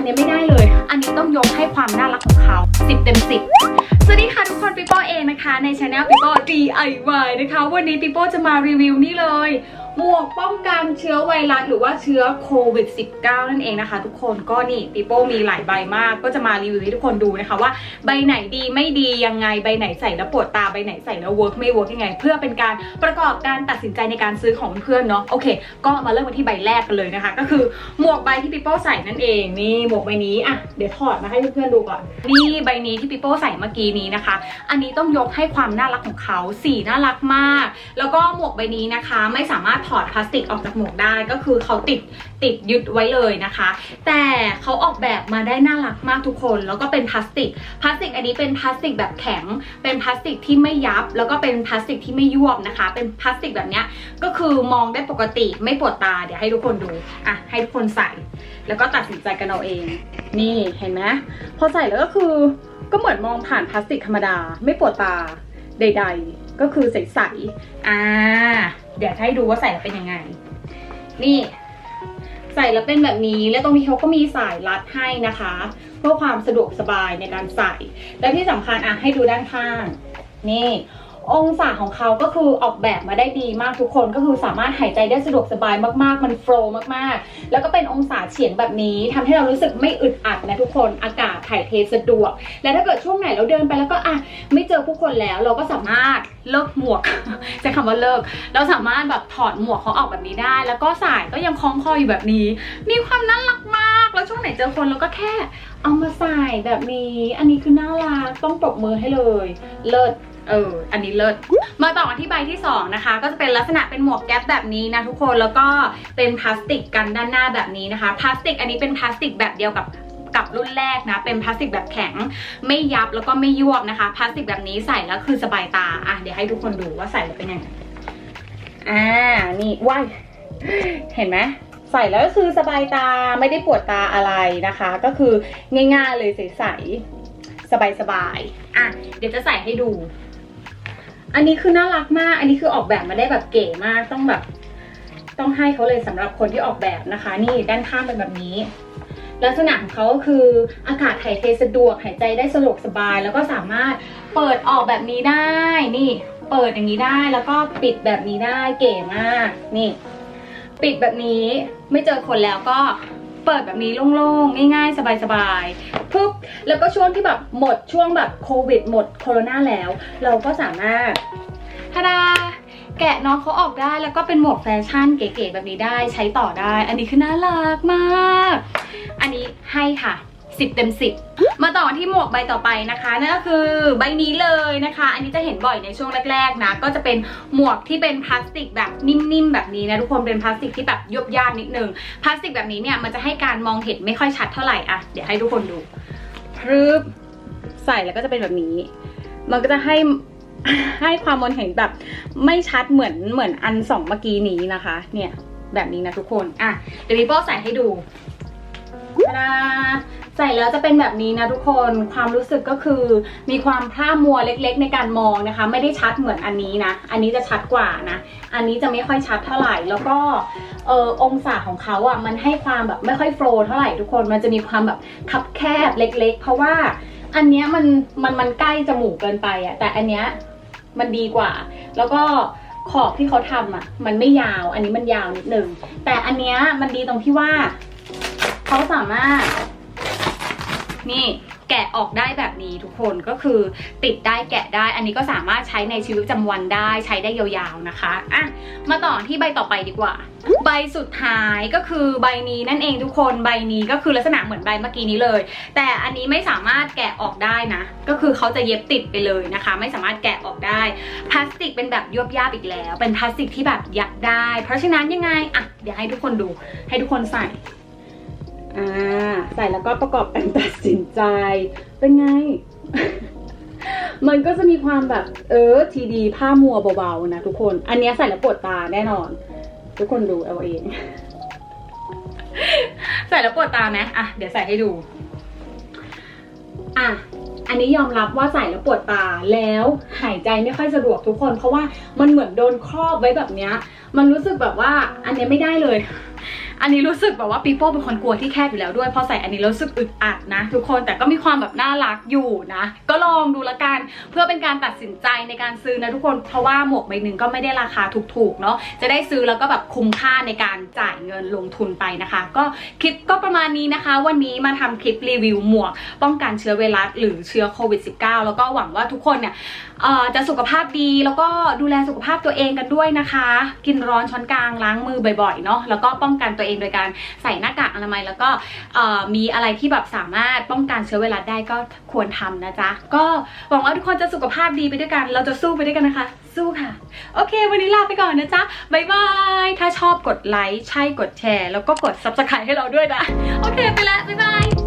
ันนี้ไม่ได้เลย นี้ต้องยกให้ความน่ารักของเขา 10 เต็ม 10 สวัสดีค่ะทุกคนปีโป้เองนะคะในช anel ปีโป้ DIY นะคะ วันนี้ปีโป้จะมารีวิวนี่เลย หมวกป้องกันเชื้อไวรัสหรือว่าเชื้อโควิด -19 นั่นเองนะคะ ทุกคนก็นี่ปีโป้มีหลายใบมากก็จะมารีวิวให้ทุกคนดูนะคะว่าใบไหนดีไม่ดียังไงใบไหนใส่แล้วปวดตาใบไหนใส่แล้วเวิร์กไม่เวิร์กยังไง เพื่อเป็นการประกอบการตัดสินใจในการซื้อของเพื่อนเนาะโอเค ก็มาเริ่มกันที่ใบแรกกันเลยนะคะ ก็คือหมวกใบที่ปีโป้ใส่นั่นเองนี่หมวกใบนี้อะเดี๋ยวถอดมาให้เพื่อนๆดูก่อน นี่ใบนี้ที่ปีโป้ใส่เมื่อกี้นี้นะคะ อันนี้ต้องยกให้ความน่ารักของเขาสีน่ารักมาก แล้วก็หมวกใบนี้นะคะ ไม่สามารถถอดพลาสติกออกจากหมวกได้ก็คือเขาติดติดยึดไว้เลยนะคะ แต่เขาออกแบบมาได้น่ารักมากทุกคน แล้วก็เป็นพลาสติกพลาสติกอันนี้เป็นพลาสติกแบบแข็ง เป็นพลาสติกที่ไม่ยับ แล้วก็เป็นพลาสติกที่ไม่ยวบนะคะ เป็นพลาสติกแบบเนี้ยก็คือมองได้ปกติไม่ปวดตาเดี๋ยวให้ทุกคนดูอะให้ทุกคนใส่ แล้วก็ตัดสินใจกันเอาเอง นี่เห็นไหมพอใส่แล้วก็คือก็เหมือนมองผ่านพลาสติกธรรมดา ไม่ปวดตาใด ๆ ก็คือใสๆอ่า เดี๋ยวให้ดูว่าใส่แล้วเป็นยังไง นี่ ใส่แล้วเป็นแบบนี้แล้วตรงนี้เขาก็มีสายรัดให้นะคะ เพื่อความสะดวกสบายในการใส่ และที่สำคัญอะให้ดูด้านข้าง นี่ องศาของเขาก็คือออกแบบมาได้ดีมากทุกคนก็คือสามารถหายใจได้สะดวกสบายมากๆ มันโฟล์มากๆ แล้วก็เป็นองศาเฉียงแบบนี้ทำให้เรารู้สึกไม่อึดอัดนะทุกคนอากาศถ่ายเทสะดวก และถ้าเกิดช่วงไหนเราเดินไปแล้วก็อะไม่เจอผู้คนแล้วเราก็สามารถเลิกหมวกใช้คำว่าเลิก เราสามารถแบบถอดหมวกเขาออกแบบนี้ได้ แล้วก็ใส่ก็ยังคล้องคออยู่แบบนี้ มีความน่ารักมาก แล้วช่วงไหนเจอคนเราก็แค่เอามาใส่แบบนี้ อันนี้คือน่ารักต้องปรบมือให้เลย เลิศ เออ อันนี้เลิศ มาต่อกันที่ใบที่ 2 นะคะ ก็จะเป็นลักษณะเป็นหมวกแก๊ปแบบนี้นะทุกคน แล้วก็เป็นพลาสติกกันด้านหน้าแบบนี้นะคะ พลาสติกอันนี้เป็นพลาสติกแบบเดียวกับกับรุ่นแรกนะ เป็นพลาสติกแบบแข็ง ไม่ยับแล้วก็ไม่ยวบนะคะ พลาสติกแบบนี้ใส่แล้วคือสบายตา อะ เดี๋ยวให้ทุกคนดูว่าใส่แล้วเป็นยังไง อ่า นี่ว้ายเห็นไหมใส่แล้วก็คือสบายตาไม่ได้ปวดตาอะไรนะคะ ก็คือง่ายๆเลยใสๆสบายๆอะ เดี๋ยวจะใส่ให้ดู อันนี้คือน่ารักมาก อันนี้คือออกแบบมาได้แบบเก๋มาก ต้องแบบ ต้องให้เขาเลยสำหรับคนที่ออกแบบนะคะ นี่ด้านข้างเป็นแบบนี้ ลักษณะของเขาก็คืออากาศถ่ายเทสะดวก หายใจได้สะดวกสบาย แล้วก็สามารถเปิดออกแบบนี้ได้ นี่ เปิดอย่างนี้ได้ แล้วก็ปิดแบบนี้ได้ เก๋มาก นี่ ปิดแบบนี้ ไม่เจอคนแล้วก็ เปิดแบบนี้โล่งๆ ง่ายๆ สบายๆปุ๊บแล้วก็ช่วงที่แบบหมดช่วงแบบโควิดหมดโคโรนาแล้ว เราก็สามารถทาดาแกะน้องเขาออกได้แล้วก็เป็นหมวกแฟชั่นเก๋ๆแบบนี้ได้ใช้ต่อได้ อันนี้คือน่ารักมาก อันนี้ให้ค่ะ 10 เต็ม 10 มาต่อที่หมวกใบต่อไปนะคะนั่นก็คือใบนี้เลยนะคะ อันนี้จะเห็นบ่อยในช่วงแรกๆนะก็จะเป็นหมวกที่เป็นพลาสติกแบบนิ่มๆแบบนี้นะทุกคนเป็นพลาสติกที่แบบยบยาบนิดนึงพลาสติกแบบนี้เนี่ยมันจะให้การมองเห็นไม่ค่อยชัดเท่าไหร่อะเดี๋ยวให้ทุกคนดูพรึบใส่แล้วก็จะเป็นแบบนี้ มันก็จะให้ให้ความมองเห็นแบบไม่ชัดเหมือนเหมือนอันสองเมื่อกี้นี้นะคะ เนี่ยแบบนี้นะทุกคน อะ เดี๋ยวพี่โป้ใส่ให้ดูตาดา ใส่แล้วจะเป็นแบบนี้นะทุกคนความรู้สึกก็คือ มีความพร่ามัวเล็กๆ ในการมองนะคะ ไม่ได้ชัดเหมือนอันนี้นะ อันนี้จะชัดกว่านะ อันนี้จะไม่ค่อยชัดเท่าไหร่แล้วก็เออองศาของเขาอะมันให้ความแบบไม่ค่อยโฟล์เท่าไหร่ทุกคนมันจะมีความแบบคับแคบเล็ก ๆ เพราะว่าอันเนี้ยมันมันมันใกล้จมูกเกินไปอะแต่อันเนี้ยมันดีกว่า แล้วก็ขอบที่เขาทำอะ มันไม่ยาว อันนี้มันยาวนิดนึงแต่อันเนี้ยมันดีตรงที่ว่า เขาสามารถ นี่แกะออกได้แบบนี้ทุกคนก็คือติดได้แกะได้ อันนี้ก็สามารถใช้ในชีวิตประจำวันได้ใช้ได้ยาวๆนะคะอะมาต่อที่ใบต่อไปดีกว่า ใบสุดท้ายก็คือใบนี้นั่นเองทุกคนใบนี้ก็คือลักษณะเหมือนใบเมื่อกี้นี้เลย แต่อันนี้ไม่สามารถแกะออกได้นะ ก็คือเขาจะเย็บติดไปเลยนะคะ ไม่สามารถแกะออกได้ พลาสติกเป็นแบบยวบยาบอีกแล้ว เป็นพลาสติกที่แบบยัดได้ เพราะฉะนั้นยังไงอะเดี๋ยวให้ทุกคนดูให้ทุกคนใส่ อ่าใส่แล้วก็ประกอบการตัดสินใจ เป็นไง มันก็จะมีความแบบ เออทีดีผ้ามัวเบาๆนะทุกคน อันเนี้ยใส่แล้วปวดตาแน่นอน ทุกคนดูเอาเอง ใส่แล้วปวดตาไหมอะเดี๋ยวใส่ให้ดู อะอันนี้ยอมรับว่าใส่แล้วปวดตาแล้วหายใจไม่ค่อยสะดวกทุกคน เพราะว่ามันเหมือนโดนครอบไว้แบบเนี้ย มันรู้สึกแบบว่า อันเนี้ยไม่ได้เลย อันนี้รู้สึกแบบว่าปีโป้เป็นคนกลัวที่แคบอยู่แล้วด้วยพอใส่อันนี้แล้วรู้สึกอึดอัดนะ ทุกคนแต่ก็มีความแบบน่ารักอยู่นะ ก็ลองดูละกันเพื่อเป็นการตัดสินใจในการซื้อนะทุกคนเพราะว่าหมวกใบหนึ่งก็ไม่ได้ราคาถูกๆเนาะจะได้ซื้อแล้วก็แบบคุ้มค่าในการจ่ายเงินลงทุนไปนะคะ ก็คลิปก็ประมาณนี้นะคะ วันนี้มาทำคลิปรีวิวหมวก ป้องกันเชื้อไวรัสหรือเชื้อโควิด -19 แล้วก็หวังว่าทุกคนเนี่ยจะสุขภาพดีแล้วก็ดูแลสุขภาพตัวเองกันด้วยนะคะ กินร้อนช้อนกลางล้างมือบ่อยๆเนาะแล้วก็ป้องกันตัวเองโดยการใส่หน้ากากอนามัย แล้วก็มีอะไรที่แบบสามารถป้องกันเชื้อไวรัสได้ก็ควรทำนะจ๊ะ ก็หวังว่าทุกคนจะสุขภาพดีไปด้วยกัน เราจะสู้ไปด้วยกันนะคะ สู้ค่ะ โอเค วันนี้ลาไปก่อนนะจ๊ะบายบาย ถ้าชอบกดไลค์ ใช่กดแชร์ แล้วก็กด subscribe ให้เราด้วยนะ โอเค ไปแล้วบายบาย